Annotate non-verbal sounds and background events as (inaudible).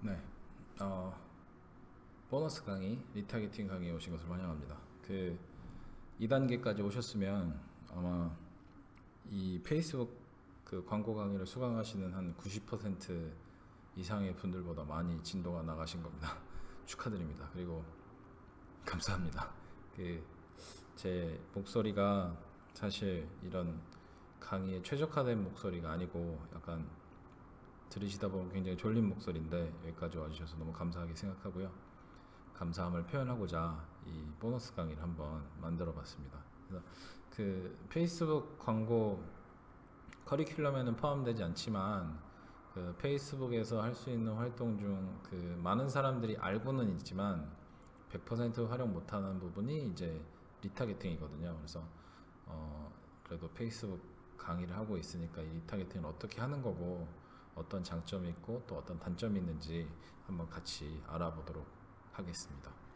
네. 어, 보너스 강의, 리타게팅 강의에 오신 것을 환영합니다. 그 2단계까지 오셨으면 아마 이 페이스북 그 광고 강의를 수강하시는 한 90% 이상의 분들보다 많이 진도가 나가신 겁니다. (laughs) 축하드립니다. 그리고 감사합니다. 그 제 목소리가 사실 이런 강의에 최적화된 목소리가 아니고 약간 들으시다 보면 굉장히 졸린 목소리인데 여기까지 와주셔서 너무 감사하게 생각하고요. 감사함을 표현하고자 이 보너스 강의를 한번 만들어 봤습니다. 그 페이스북 광고 커리큘럼에는 포함되지 않지만 그 페이스북에서 할 수 있는 활동 중 그 많은 사람들이 알고는 있지만 100% 활용 못하는 부분이 이제 리타게팅이거든요. 그래서 어 그래도 페이스북 강의를 하고 있으니까 이 리타게팅을 어떻게 하는 거고 어떤 장점이 있고 또 어떤 단점이 있는지 한번 같이 알아보도록 하겠습니다.